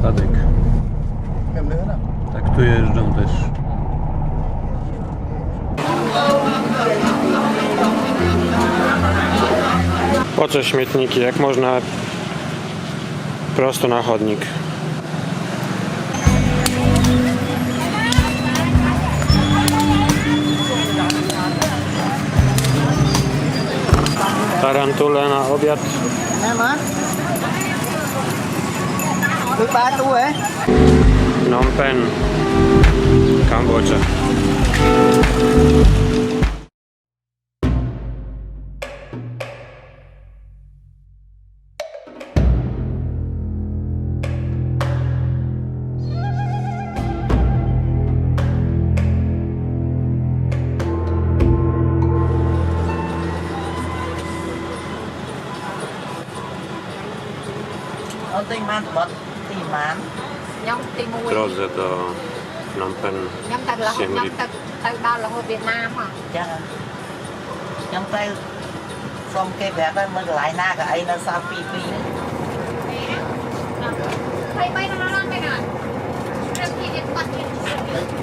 Wypadek. Tak tu jeżdżą też. Po co śmietniki, jak można prosto na chodnik? Tarantule na obiad. Em á thứ ba tu ấy Phnom Penh Campuchia Hãy subscribe cho kênh Ghiền Mì Gõ Để không bỏ lỡ những video hấp dẫn Timán rồi giờ tờ Phnom Penh nhóm tờ là nhóm tờ tờ đó là hồi Việt Nam à dạ. Nhóm tờ xong cái vẻ đó mới lại na cả ấy nó sao pi pi Hãy subscribe cho kênh Ghiền Mì Gõ Để không bỏ lỡ những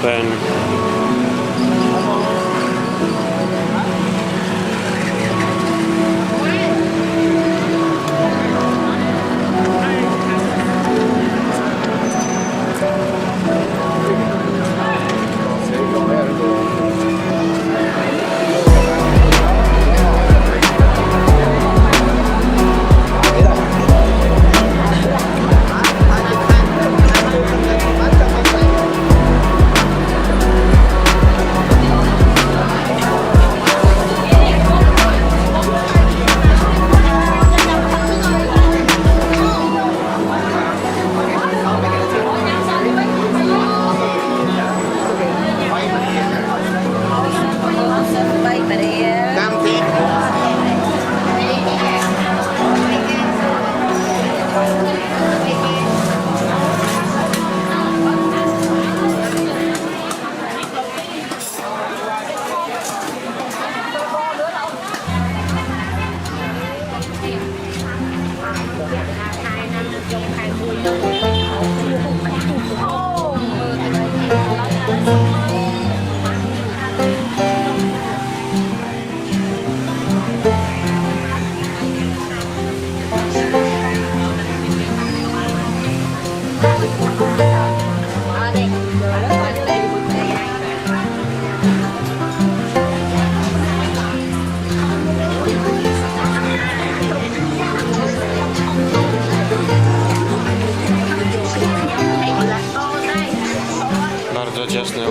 Phnom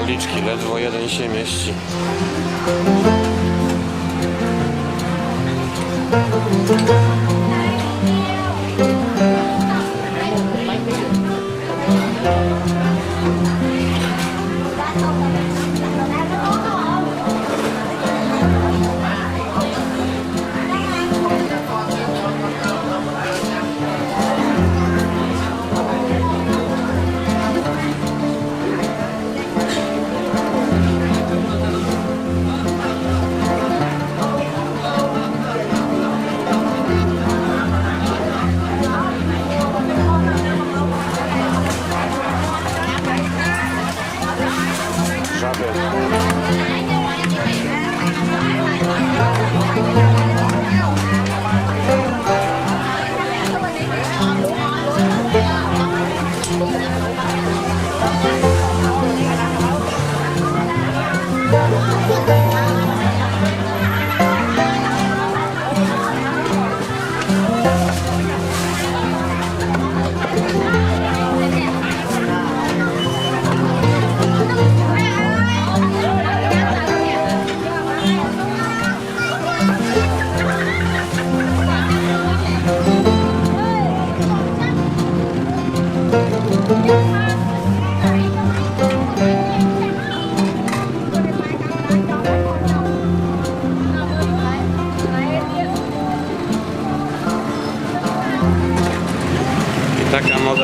uliczki, ledwo jeden się mieści.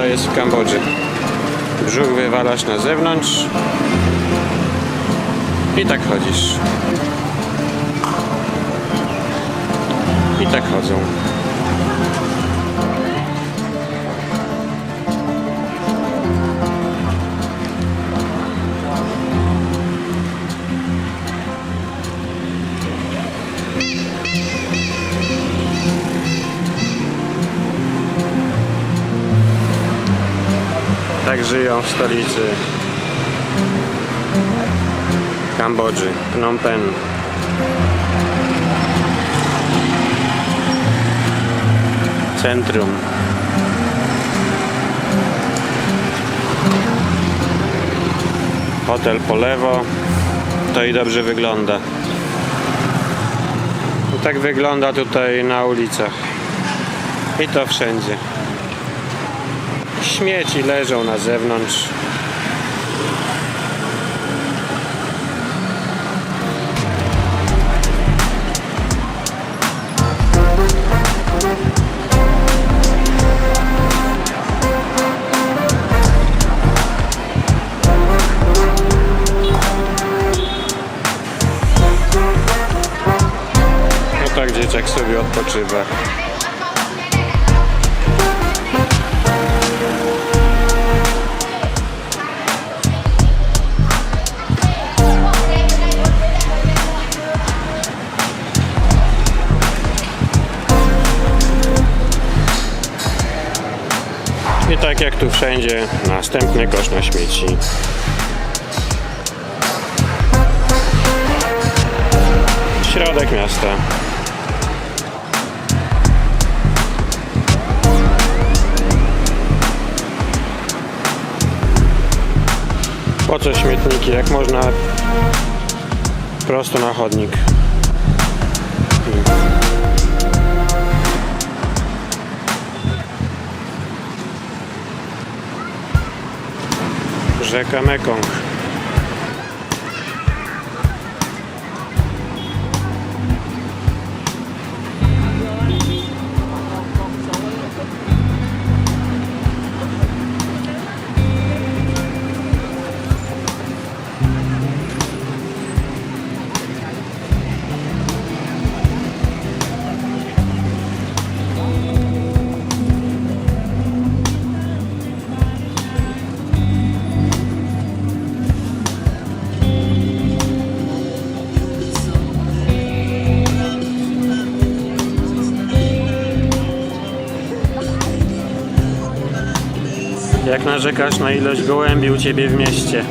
Jest w Kambodży. Brzuch wywalasz na zewnątrz i tak chodzisz. I tak chodzą. Żyją w stolicy Kambodży, Phnom Penh. Centrum. Hotel po lewo. To i dobrze wygląda. Tak wygląda tutaj na ulicach. I to wszędzie. Śmieci leżą na zewnątrz. No tak dzieciak sobie odpoczywa. Tak jak tu wszędzie, następny kosz na śmieci. Środek miasta. Po co śmietniki, jak można prosto na chodnik? Rzeka Mekong. Jak narzekasz na ilość gołębi u ciebie w mieście?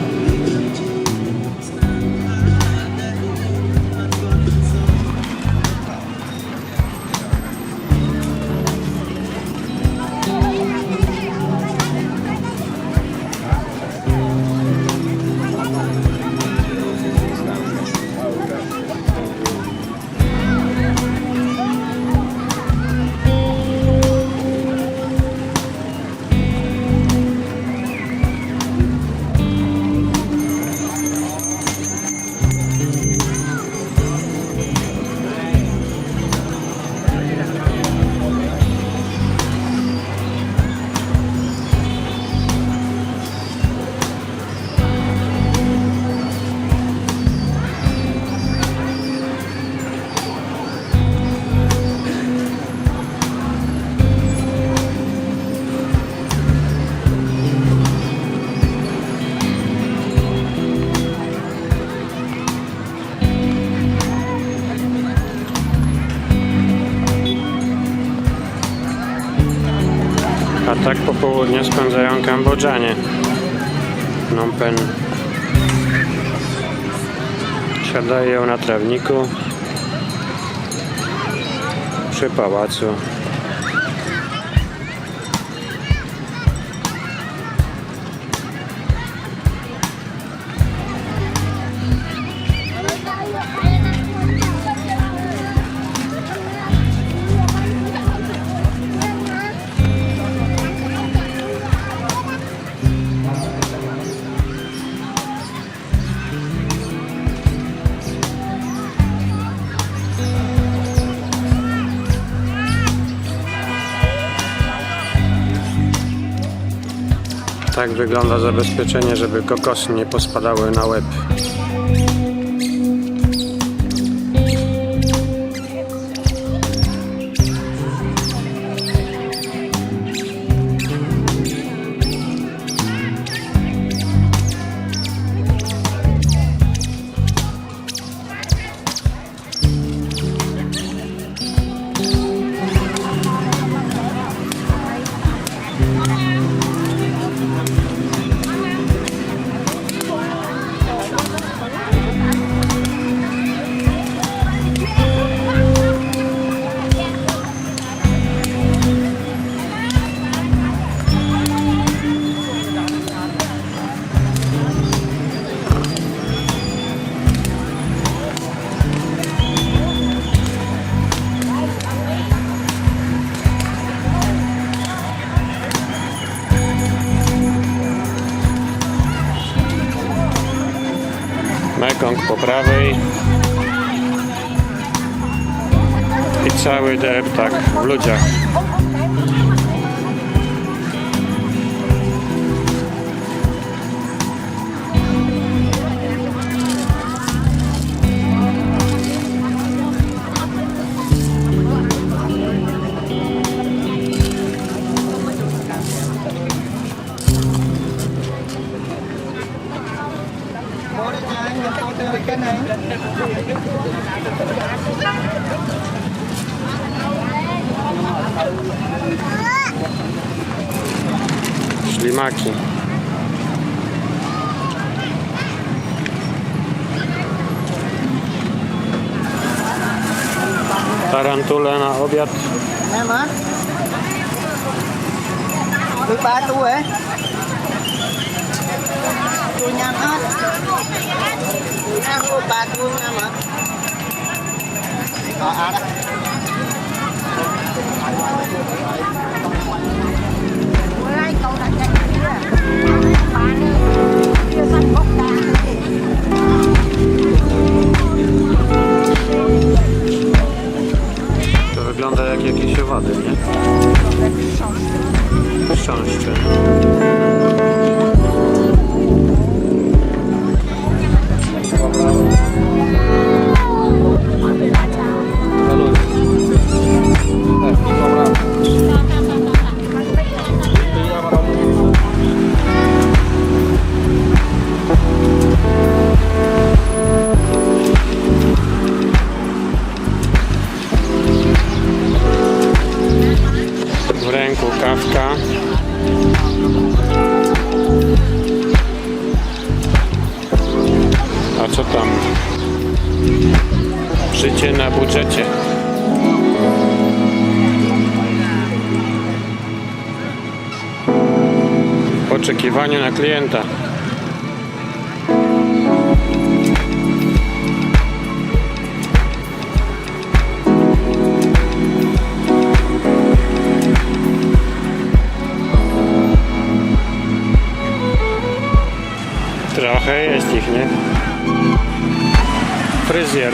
A tak popołudnie spędzają Kambodżanie. Phnom Penh. Siadają na trawniku przy pałacu. Tak wygląda zabezpieczenie, żeby kokosy nie pospadały na łeb. Prawej i cały deptak w ludziach. Ślimaki. Tarantule na obiad. Nie eh, ma. Wypadłe. Tu eh? nie ma. Aku batu nama. Kau arah. Co tam? Życie na budżecie. W oczekiwaniu na klienta. Trochę jest ich, nie? Fryzjer.